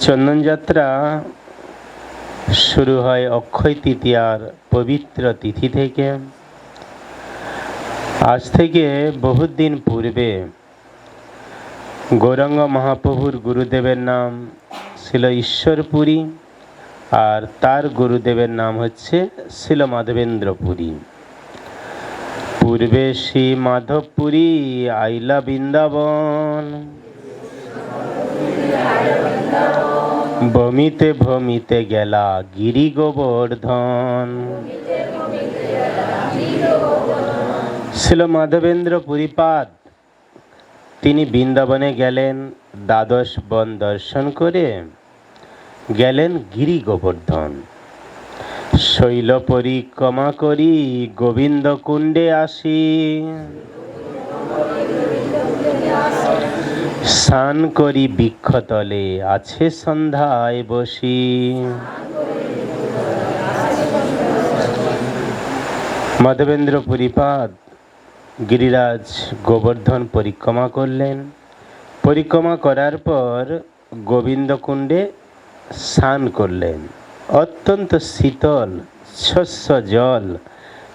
চন্দনযাত্রা শুরু হয় অক্ষয় তৃতীয়ার পবিত্র তিথি থেকে। আজ থেকে বহুত দিন পূর্বে গৌরাঙ্গ মহাপ্রভুর গুরুদেবের নাম ছিল ঈশ্বরপুরী আর তার গুরুদেবের নাম হচ্ছে ছিল মাধবেন্দ্রপুরী। পূর্বে শ্রী মাধবপুরী, আইলা বৃন্দাবন। ভমিতে ভমিতে গেলা গিরি গোবর্ধন ছিল মাধবেন্দ্র পুরীপাদ তিনি বৃন্দাবনে গেলেন, দ্বাদশ বন দর্শন করে গেলেন গিরি গোবর্ধন শৈল পরিক্রমা করি গোবিন্দ কুণ্ডে আসি। স্নান করি বৃক্ষতলে, আছে সন্ধ্যায় বসি। মাধবেন্দ্র পুরীপাদ, গিরিরাজ গোবর্ধন পরিক্রমা করলেন। পরিক্রমা করার পর গোবিন্দকুণ্ডে স্নান করলেন। অত্যন্ত শীতল, শস্য জল।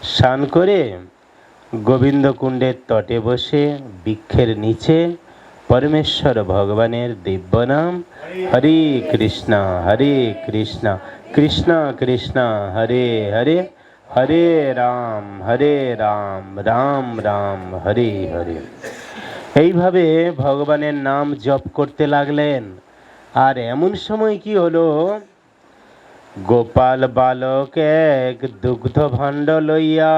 স্নান করে গোবিন্দকুণ্ডের তটে বসে বৃক্ষের নিচে পরমেশ্বর ভগবানের দিব্য নাম হরে কৃষ্ণ হরে কৃষ্ণ কৃষ্ণ কৃষ্ণ হরে হরে হরে রাম হরে রাম রাম রাম হরে হরে এইভাবে ভগবানের নাম জপ করতে লাগলেন। আর এমন সময় কি হলো? গোপাল বালক এক দুগ্ধ ভাণ্ড লইয়া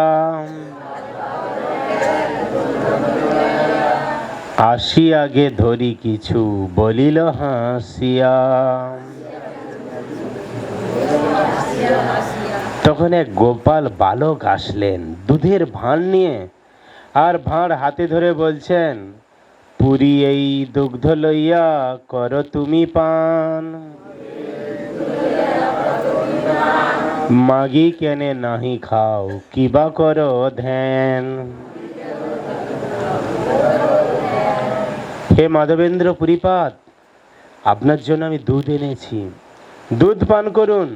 আসি আগে ধরি কিছু বলিল, হাসিয়া। তখন এক গোপাল বালক আসলেন দুধের ভাঁড় নিয়ে আর ভাঁড় হাতে ধরে বলছেন, পুরী এই দুগ্ধ লইয়া কর তুমি পান। মাগি কেনে নাহি খাও কিবা করো ধ্যান? হে মাধবেন্দ্র পুরীপাদ আপনার জন্য আমি দুধ এনেছি। দুধ পান করুন,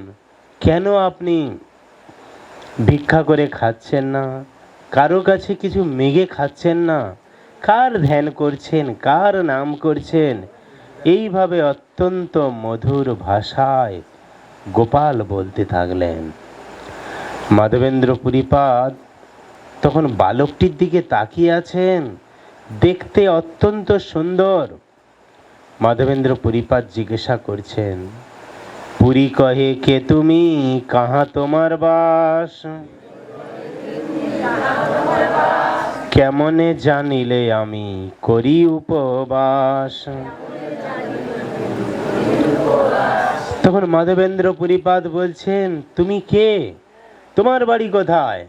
কেন আপনি ভিক্ষা করে খাচ্ছেন না? কারও কাছে কিছু মেগে খাচ্ছেন না? কার ধ্যান করছেন? কার নাম করছেন? এইভাবে অত্যন্ত মধুর ভাষায় গোপাল বলতে থাকলেন। মাধবেন্দ্র পুরীপাদ তখন বালকটির দিকে তাকিয়ে আছেন। দেখতে অত্যন্ত সুন্দর। মাধবেন্দ্র পুরীপাদ জিজ্ঞাসা করছেন, পুরী কহে কে তুমি? কাহা তোমার বাস? কেমনে জানিলে আমি করি উপবাস? তখন মাধবেন্দ্র পুরীপাদ বলছেন, তুমি কে? তোমার বাড়ি কোথায়?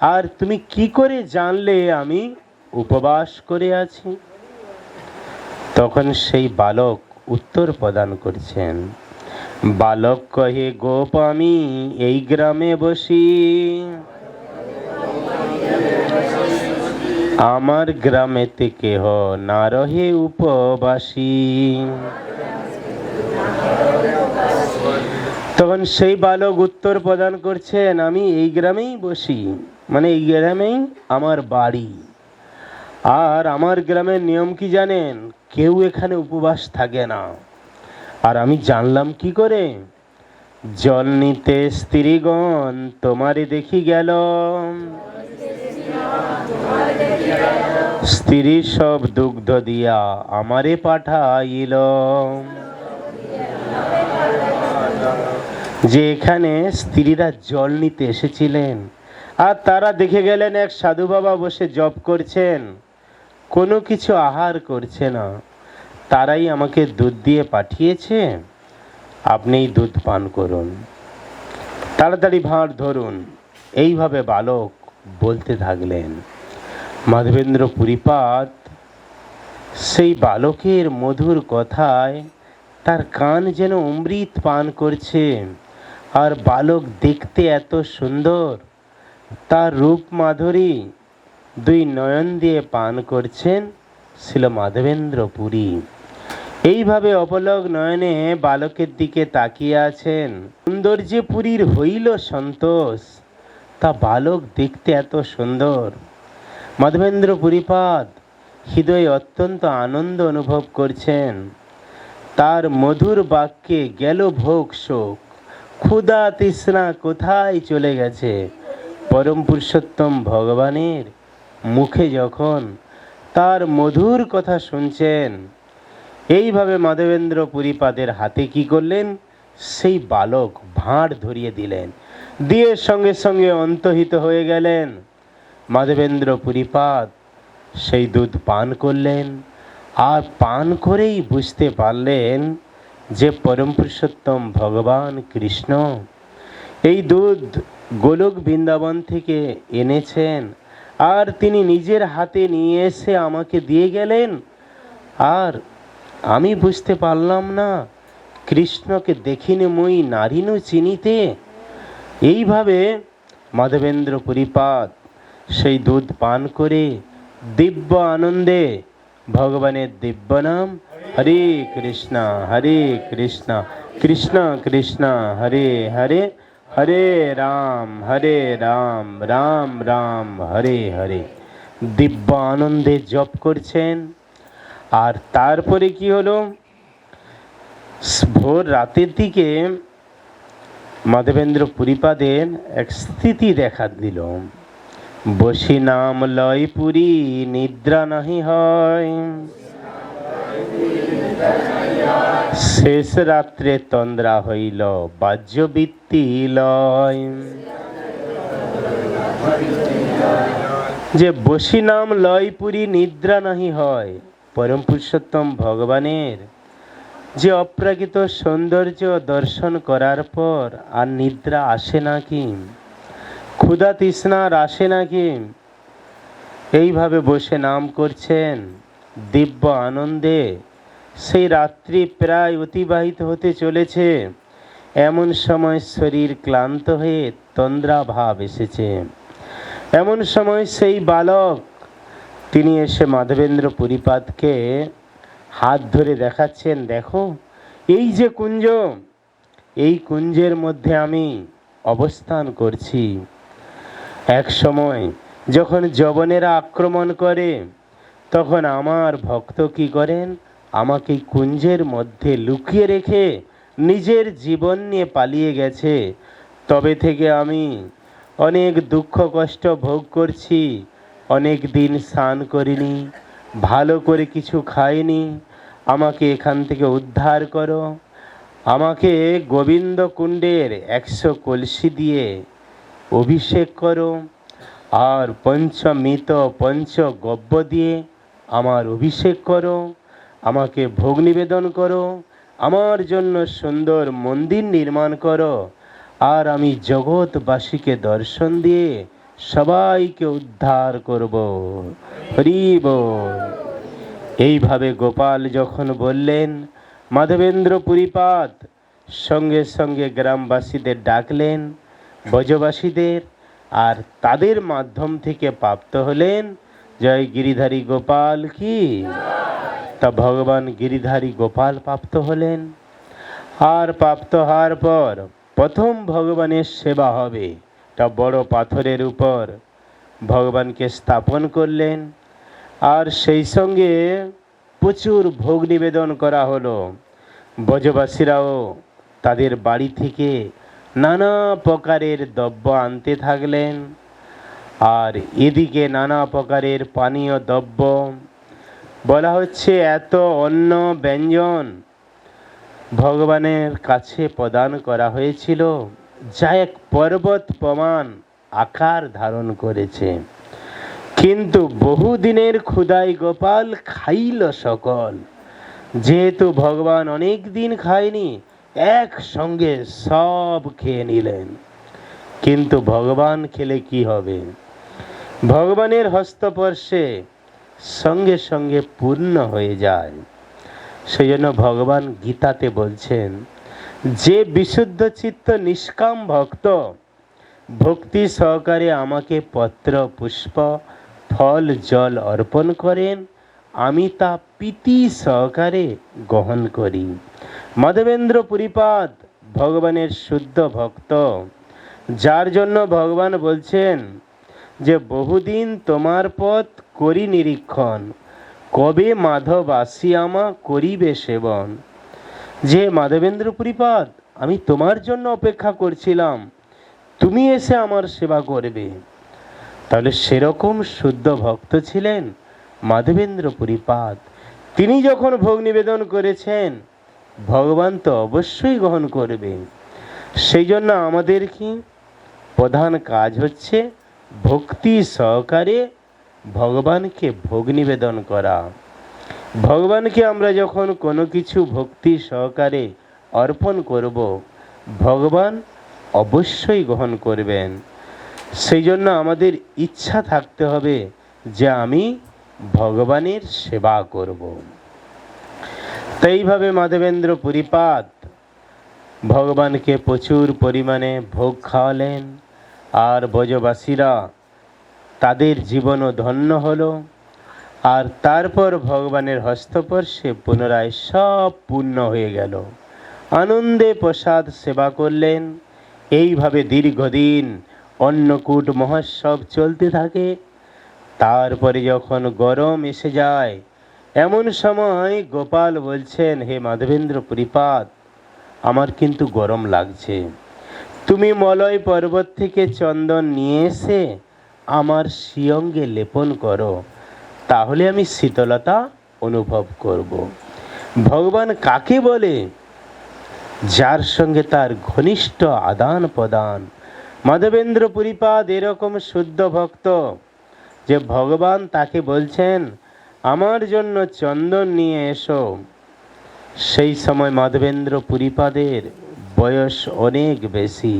আর তুমি কি করে জানলে আমি উপবাস করে আছি তখন সেই বালক উত্তর প্রদান করছেন, বালক কহে, গোপ আমি এই গ্রামে বসি। আমার গ্রামেতে কেহ না রহে উপবাসী। তখন সেই বালক উত্তর প্রদান করছেন, আমি এই গ্রামেই বসি মানে এই গ্রামেই আমার বাড়ি। আর আমার গ্রামের নিয়ম কি জানেন? কেউ এখানে উপবাস থাকে না। আর আমি জানলাম কি করে? জল নিতে স্ত্রীগণ, তোমারে দেখি গেল। স্ত্রী সব দুগ্ধ দিয়া আমারে পাঠাইল। যে এখানে স্ত্রীরা জল নিতে এসেছিলেন, আর তারা দেখে গেলেন এক সাধু বাবা বসে জপ করছেন। কোনো কিছু আহার করছে না। তারাই আমাকে দুধ দিয়ে পাঠিয়েছে। আপনি এই দুধ পান করুন। তাড়াতাড়ি ভাঁড় ধরুন। এইভাবে বালক বলতে থাকলেন। মাধবেন্দ্র পুরীপাদ সেই বালকের মধুর কথায় তার কান যেন অমৃত পান করছে আর বালক দেখতে এত সুন্দর। তার রূপ মাধুরী দুই নয়ন দিয়ে পান করছেন ছিল মাধবেন্দ্র পুরী। এইভাবে অপলক নয়নে বালকের দিকে তাকিয়ে আছেন। সৌন্দর্যে পুরীর হইল সন্তোষ, তা বালক দেখতে এত সুন্দর। মাধবেন্দ্র পুরীপাদ হৃদয়ে অত্যন্ত আনন্দ অনুভব করছেন। তার মধুর বাক্যে গেল ভোগ শোক। ক্ষুধা তৃষ্ণা কোথায় চলে গেছে? পরম পুরুষোত্তম ভগবানের মুখে যখন তার মধুর কথা শুনছেন, এইভাবে মাধবেন্দ্র পুরীপাদের হাতে কি করলেন? সেই বালক ভাঁড় ধরিয়ে দিলেন, দিয়ে সঙ্গে সঙ্গে অন্তহিত হয়ে গেলেন। মাধবেন্দ্র পুরীপাদ সেই দুধ পান করলেন, আর পান করেই বুঝতে পারলেন যে পরম পুরুষোত্তম ভগবান কৃষ্ণ এই দুধ গোলক বৃন্দাবন থেকে এনেছেন। আর তিনি নিজের হাতে নিয়ে এসে আমাকে দিয়ে গেলেন। আর আমি বুঝতে পারলাম না, কৃষ্ণকে দেখিনি মই নারিনু চিনিতে। এইভাবে মাধবেন্দ্র পরিপাত সেই দুধ পান করে দিব্য আনন্দে ভগবানের দিব্য নাম হরে কৃষ্ণ হরে কৃষ্ণ কৃষ্ণ কৃষ্ণ, হরে হরে হরে রাম হরে রাম রাম রাম, হরে হরে। দিব্য আনন্দে জপ করছেন। আর তারপরে কি হলো? ভোর রাতের দিকে মাধবেন্দ্র পুরীপাদের এক স্থিতি দেখা দিল। বসি নাম লয় পুরী, নিদ্রা নাহি হয়। শেষ রাত্রে তন্দ্রা হইল, বাহ্যবৃত্তি লয়। যে বসি নাম লয় পুরী নিদ্রা নাহি হয়, পরম পুরুষোত্তম ভগবানের। যে অপ্রাকৃত সৌন্দর্য দর্শন করার পর আর নিদ্রা আসে নাকি ক্ষুধা তৃষ্ণার আসে নাকি এইভাবে বসে নাম করছেন দিব্য আনন্দে সেই রাত্রি প্রায় অতিবাহিত হতে চলেছে। এমন সময় শরীর ক্লান্ত হয়ে তন্দ্রা ভাব এসেছে। এমন সময় সেই বালক, তিনি এসে মাধবেন্দ্র পরিপাতকে হাত ধরে দেখাচ্ছেন, দেখো, এই যে কুঞ্জ, এই কুঞ্জের মধ্যে আমি অবস্থান করছি। এক সময় যখন যবনেরা আক্রমণ করে, তখন আমার ভক্ত কি করেন? আমাকে কুঞ্জের মধ্যে লুকিয়ে রেখে নিজের জীবন নিয়ে পালিয়ে গেছে। তবে থেকে আমি অনেক দুঃখ, কষ্ট ভোগ করছি, অনেক দিন স্নান করিনি, ভালো করে কিছু খাইনি, আমাকে এখান থেকে উদ্ধার করো। আমাকে গোবিন্দ কুণ্ডের একশো কলসি দিয়ে অভিষেক করো আর পঞ্চমিত পঞ্চ গব্য দিয়ে আমার অভিষেক করো। আমাকে ভোগ নিবেদন করো, আমার জন্য সুন্দর মন্দির নির্মাণ করো, আর আমি জগৎবাসীকে দর্শন দিয়ে সবাইকে উদ্ধার করব। হরি বল। এইভাবে গোপাল যখন বললেন, মাধবেন্দ্র পুরীপাদ সঙ্গে সঙ্গে গ্রামবাসীদের ডাকলেন, ব্রজবাসীদের, আর তাদের মাধ্যম থেকে প্রাপ্ত হলেন, জয় গিরিধারী গোপাল কি? তা ভগবান গিরিধারী গোপাল প্রাপ্ত হলেন। আর প্রাপ্ত হওয়ার পর প্রথম ভগবানের সেবা হবে। তা বড় পাথরের উপর ভগবানকে স্থাপন করলেন। আর সেই সঙ্গে প্রচুর ভোগ নিবেদন করা হলো। ব্রজবাসীরাও তাদের বাড়ি থেকে নানা প্রকারের দ্রব্য আনতে থাকলেন। আর এদিকে নানা প্রকারের পানীয় দ্রব্য বলা হচ্ছে, এত অন্য ব্যঞ্জন ভগবানের কাছে প্রদান করা হয়েছিল, যা এক পর্বত প্রমাণ আকার ধারণ করেছে। কিন্তু বহুদিনের ক্ষুদাই গোপাল খাইল সকল। যেহেতু ভগবান অনেক দিন খায়নি, একসঙ্গে সব খেয়ে নিলেন। কিন্তু ভগবান খেলে কি হবে? ভগবানের হস্তস্পর্শে সঙ্গে সঙ্গে পূর্ণ হয়ে যায়। সেই জন্য ভগবান গীতাতে বলছেন, যে বিশুদ্ধ চিত্ত নিষ্কাম ভক্ত, ভক্তি সহকারে আমাকে পত্র, পুষ্প, ফল, জল অর্পণ করেন, আমি তা প্রীতি সহকারে গ্রহণ করি। মাধবেন্দ্র পুরীপাদ ভগবানের শুদ্ধ ভক্ত। যার জন্য ভগবান বলছেন যে বহুদিন তোমার পথ করি নিরীক্ষণ, কবে মাধব আসিয়ামা করিবে সেবন। যে মাধবেন্দ্র পুরীপাদ আমি তোমার জন্য অপেক্ষা করছিলাম, তুমি এসে আমার সেবা করবে। তাহলে সেরকম শুদ্ধ ভক্ত ছিলেন মাধবেন্দ্র পুরীপাদ তিনি যখন ভোগ নিবেদন করেছেন, ভগবান তো অবশ্যই গ্রহণ করবে সেই জন্য আমাদের কি প্রধান কাজ হচ্ছে ভক্তি সহকারে ভগবানকে ভোগ নিবেদন করা। ভগবানকে আমরা যখন কোনো কিছু ভক্তি সহকারে অর্পণ করব, ভগবান অবশ্যই গ্রহণ করবেন। সেই জন্য আমাদের ইচ্ছা থাকতে হবে যে আমি ভগবানের সেবা করব। তাইভাবে মাধবেন্দ্র পুরীপাদ ভগবানকে প্রচুর পরিমাণে ভোগ খাওয়ালেন। আর ব্রজবাসীরা, তাদের জীবনও ধন্য হলো। আর তারপর ভগবানের হস্তস্পর্শে পুনরায় সব পূর্ণ হয়ে গেল। আনন্দে প্রসাদ সেবা করলেন। এইভাবে দীর্ঘদিন অন্নকূট মহোৎসব চলতে থাকে। তারপরে যখন গরম এসে যায়, এমন সময় গোপাল বলছেন, হে মাধবেন্দ্র, পরিপাত, আমার কিন্তু গরম লাগছে। তুমি মলয় পর্বত থেকে চন্দন নিয়ে এসে আমার শিয়ঙ্গে লেপন করো, তাহলে আমি শীতলতা অনুভব করব। ভগবান কাকে বলে? যার সঙ্গে তার ঘনিষ্ঠ আদান প্রদান। মাধবেন্দ্র পুরীপাদ এরকম শুদ্ধ ভক্ত যে ভগবান তাকে বলছেন, আমার জন্য চন্দন নিয়ে এসো। সেই সময় মাধবেন্দ্র পুরীপাদের বয়স অনেক বেশি।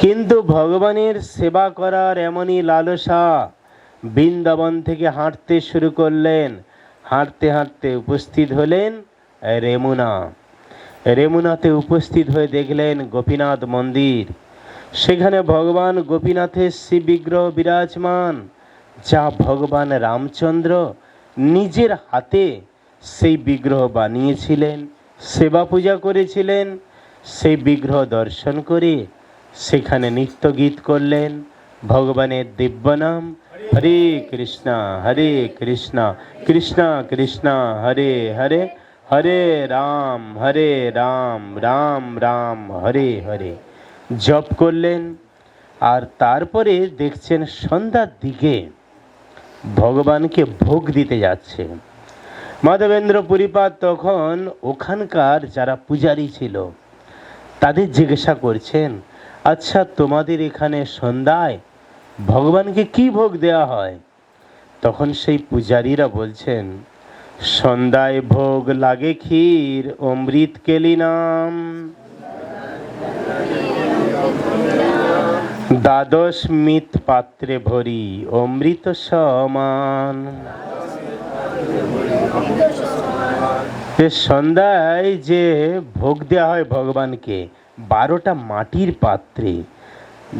কিন্তু ভগবানের সেবা করার এমনই লালসা বৃন্দাবন থেকে হাঁটতে শুরু করলেন, হাঁটতে হাঁটতে উপস্থিত হলেন রেমুনা। রেমুনাতে উপস্থিত হয়ে দেখলেন গোপীনাথ মন্দির। সেখানে ভগবান গোপীনাথের শিব বিগ্রহ বিরাজমান, যা ভগবান রামচন্দ্র নিজের হাতে সেই বিগ্রহ বানিয়েছিলেন, সেবা পূজা করেছিলেন সেই বিগ্রহ দর্শন করে সেখানে নৃত্য গীত করলেন। ভগবানের দিব্য নাম, হরে কৃষ্ণ হরে কৃষ্ণ কৃষ্ণ কৃষ্ণ, হরে হরে হরে রাম হরে রাম রাম রাম, হরে হরে। জপ করলেন। আর তারপরে দেখছেন সন্ধ্যার দিকে ভগবানকে ভোগ দিতে যাচ্ছে। মাধবেন্দ্র পুরীপাদ তখন ওখানকার যারা পূজারী ছিল তাদের জিজ্ঞাসা করছেন আচ্ছা তোমাদের এখানে সন্ধ্যায় ভগবানকে কি ভোগ দেওয়া হয়? তখন সেই পূজারীরা বলছেন, সন্ধ্যায় ভোগ লাগে ক্ষীর, অমৃত কেলি নাম। দ্বাদশ মিত পাত্রে ভরি অমৃত সমান। সন্ধ্যায় যে ভোগ দেওয়া হয় ভগবানকে, বারোটা মাটির পাত্রে,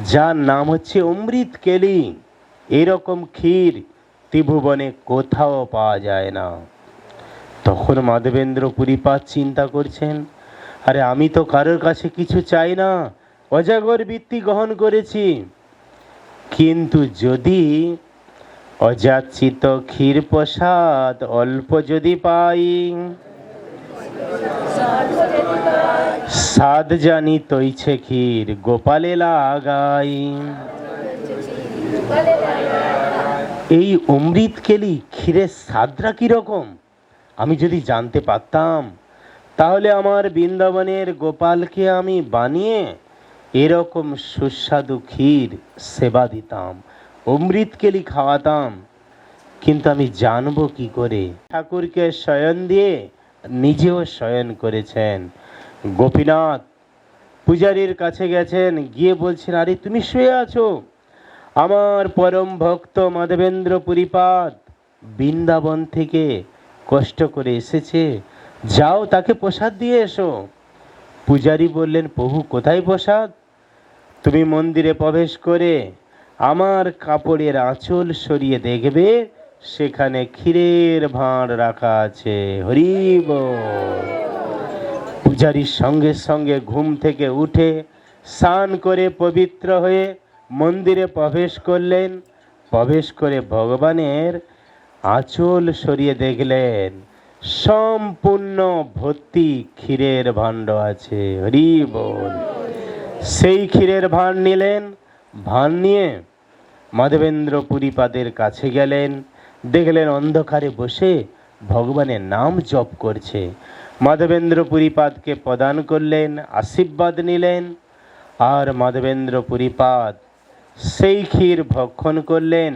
যার নাম হচ্ছে অমৃত কেলি। এরকম ক্ষীর ত্রিভুবনে কোথাও পাওয়া যায় না। তখন মাধবেন্দ্র পুরীপাত চিন্তা করছেন, আরে আমি তো কারোর কাছে কিছু চাই না, অজাগর বৃত্তি গ্রহণ করেছি। কিন্তু যদি অযাচিত ক্ষীর প্রসাদ অল্প যদি পাই সাদ জানি তৈছে ক্ষীর, গোপালে লাগাই। এই অমৃত কেলি ক্ষীরের স্বাদটা কীরকম আমি যদি জানতে পারতাম, তাহলে আমার বৃন্দাবনের গোপালকে আমি বানিয়ে এরকম সুস্বাদু ক্ষীর সেবা দিতাম অমৃতকেলি খাওয়াতাম। কিন্তু আমি জানব কি করে? ঠাকুরকে শয়ন দিয়ে নিজেও শয়ন করেছেন। গোপীনাথ পূজারীর কাছে গেছেন, গিয়ে বলছেন, আরে, তুমি শুয়ে আছো? আমার পরম ভক্ত মাধবেন্দ্র পুরীপাদ বৃন্দাবন থেকে কষ্ট করে এসেছে। যাও, তাকে প্রসাদ দিয়ে এসো। পূজারী বললেন, প্রভু, কোথায় প্রসাদ? তুমি মন্দিরে প্রবেশ করে আমার কাপড়ের আঁচল সরিয়ে দেখবে। সেখানে ক্ষীরের ভাঁড় রাখা আছে। হরিব পূজারীর সঙ্গে সঙ্গে ঘুম থেকে উঠে স্নান করে পবিত্র হয়ে মন্দিরে প্রবেশ করলেন। প্রবেশ করে ভগবানের আঁচল সরিয়ে দেখলেন, সম্পূর্ণ ভর্তি ক্ষীরের ভাণ্ড আছে। হরি বল। সেই ক্ষীরের ভাঁড় নিলেন। ভাঁড় নিয়ে মাধবেন্দ্র পুরীপাদের কাছে গেলেন। দেখলেন অন্ধকারে বসে ভগবানের নাম জপ করছে। মাধবেন্দ্র পুরীপাদকে প্রদান করলেন, আশীর্বাদ নিলেন, আর মাধবেন্দ্র পুরীপাদ সেই ক্ষীর ভক্ষণ করলেন।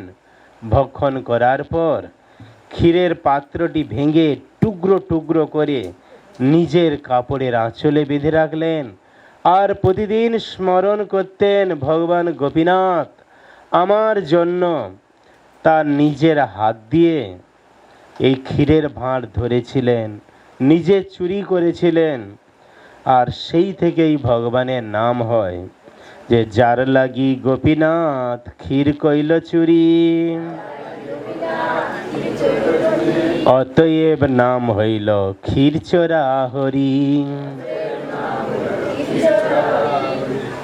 ভক্ষণ করার পর ক্ষীরের পাত্রটি ভেঙে টুকরো টুকরো করে নিজের কাপড়ের আঁচলে বেঁধে রাখলেন। আর প্রতিদিন স্মরণ করতেন, ভগবান গোপীনাথ, আমার জন্য তার নিজের হাত দিয়ে এই ক্ষীরের ভাঁড় ধরেছিলেন, নিজে চুরি করেছিলেন। আর সেই থেকেই ভগবানের নাম হয় যে, যার লাগি গোপীনাথ ক্ষীর কইল চুরি, অতএব নাম হইল ক্ষীরচোরা হরি।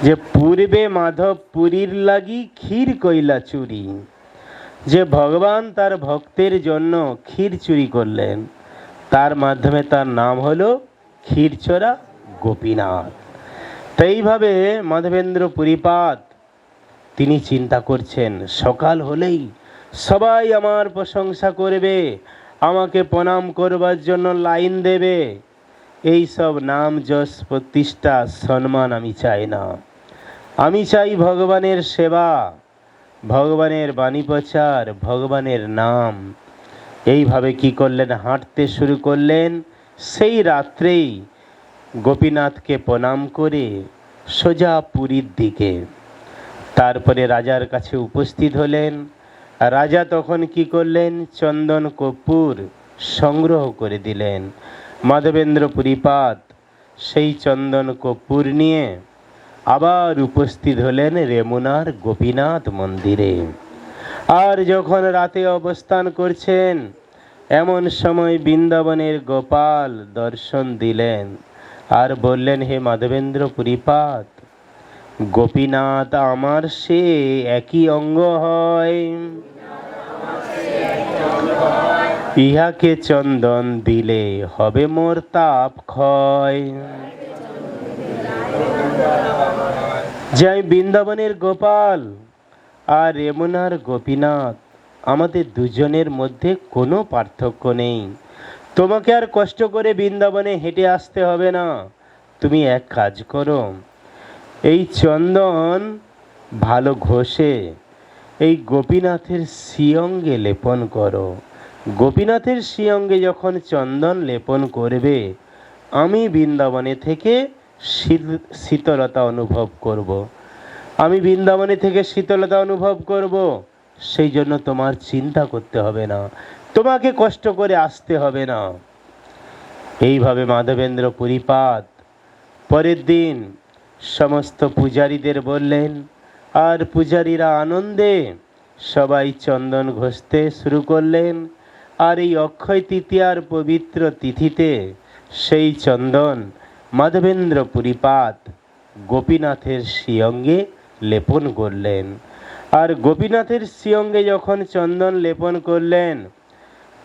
যে, পূর্বে মাধব পুরীর লাগি ক্ষীর কইলা চুরি যে ভগবান তার ভক্তের জন্য ক্ষীর চুরি করলেন, তার মাধ্যমে তার নাম হলো ক্ষীরচোরা গোপীনাথ। তো এইভাবে মাধবেন্দ্র পুরীপাত তিনি চিন্তা করছেন, সকাল হলেই সবাই আমার প্রশংসা করবে, আমাকে প্রণাম করবার জন্য লাইন দেবে। এই সব নাম যশ প্রতিষ্ঠা, সম্মান আমি চাই না। আমি চাই ভগবানের সেবা। ভগবানের বাণী প্রচার, ভগবানের নাম। এইভাবে কি করলেন, হাঁটতে শুরু করলেন। সেই রাত্রেই গোপীনাথকে প্রণাম করে সোজা পুরীর দিকে। তারপরে রাজার কাছে উপস্থিত হলেন। রাজা তখন কি করলেন, চন্দন কর্পূর সংগ্রহ করে দিলেন। মাধবেন্দ্র পুরীপাত সেই চন্দন কর্পূর নিয়ে আবার উপস্থিত হলেন রেমুনার গোপীনাথ মন্দিরে। আর যখন রাতে অবস্থান করছেন, এমন সময় বৃন্দাবনের গোপাল দর্শন দিলেন আর বললেন, হে মাধবেন্দ্র পুরীপাত, গোপীনাথ আমার সে একই অঙ্গ হয়। ইহাকে চন্দন দিলে হবে মোর তাপ ক্ষয়। যাই বৃন্দাবনের গোপাল আর রেমুনার গোপীনাথ। আমাদের দুজনের মধ্যে কোনো পার্থক্য নেই। তোমাকে আর কষ্ট করে বৃন্দাবনে হেঁটে আসতে হবে না। তুমি এক কাজ করো। এই চন্দন ভালো ঘষে, এই গোপীনাথের শিয়ঙ্গে লেপন করো। গোপীনাথের শিয়ঙ্গে যখন চন্দন লেপন করবে, আমি বৃন্দাবনে থেকে শীতলতা অনুভব করব। আমি বৃন্দাবনে থেকে শীতলতা অনুভব করব। সেই জন্য তোমার চিন্তা করতে হবে না। তোমাকে কষ্ট করে আসতে হবে না। এইভাবে মাধবেন্দ্র পরিপাত পরের দিন সমস্ত পূজারীদের বললেন, আর পূজারীরা আনন্দে সবাই চন্দন ঘষতে শুরু করলেন। আর এই অক্ষয় তৃতীয়ার পবিত্র তিথিতে সেই চন্দন মাধবেন্দ্র পুরীপাত গোপীনাথের শিয়ঙ্গে লেপন করলেন। আর গোপীনাথের শিয়ঙ্গে যখন চন্দন লেপন করলেন,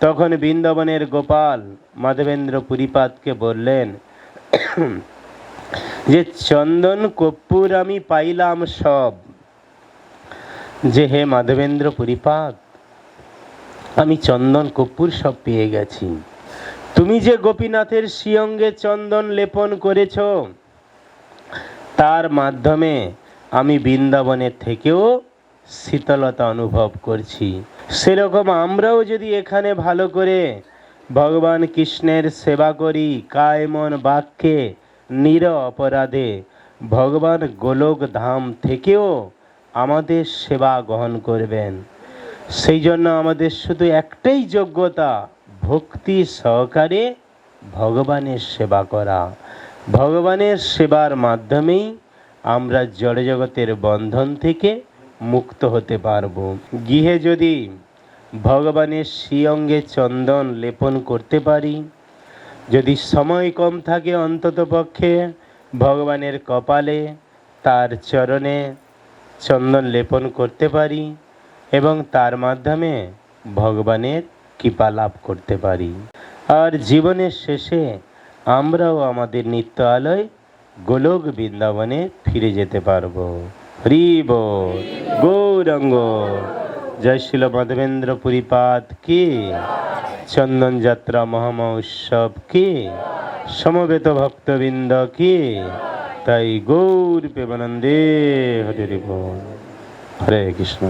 তখন বৃন্দাবনের গোপাল মাধবেন্দ্র পুরীপাতকে বললেন, যে চন্দন কর্পূর আমি পাইলাম সব। যে হে মাধবেন্দ্র পুরীপাত আমি চন্দন কর্পূর সব পেয়ে গেছি। তুমি যে গোপীনাথের শিয়ঙ্গে চন্দন লেপন করেছ, তার মাধ্যমে আমি বৃন্দাবনের থেকেও শীতলতা অনুভব করছি। সেরকম আমরাও যদি এখানে ভালো করে ভগবান কৃষ্ণের সেবা করি কায়মন বাক্যে, নির অপরাধে, ভগবান গোলক ধাম থেকেও আমাদের সেবা গ্রহণ করবেন। সেই জন্য আমাদের শুধু একটাই যোগ্যতা ভক্তি সহকারে ভগবানের সেবা করা। ভগবানের সেবার মাধ্যমেই আমরা জড়জগতের বন্ধন থেকে মুক্ত হতে পারব। গৃহে যদি ভগবানের শ্রীঅঙ্গে চন্দন লেপন করতে পারি, যদি সময় কম থাকে অন্তত পক্ষে ভগবানের কপালে, তার চরণে চন্দন লেপন করতে পারি এবং তার মাধ্যমে ভগবানের কৃপা লাভ করতে পারি। আর জীবনের শেষে আমরাও আমাদের নিত্য আলয় গোলক বৃন্দাবনে ফিরে যেতে পারব। হরিব, গৌরঙ্গ, জয় শিল মাধবেন্দ্র পুরীপাত কি, চন্দন যাত্রা মহামহোৎসব কি, সমবেত ভক্তবৃন্দ কি, তাই গৌর প্রেমানন্দে হরে হরে কৃষ্ণ।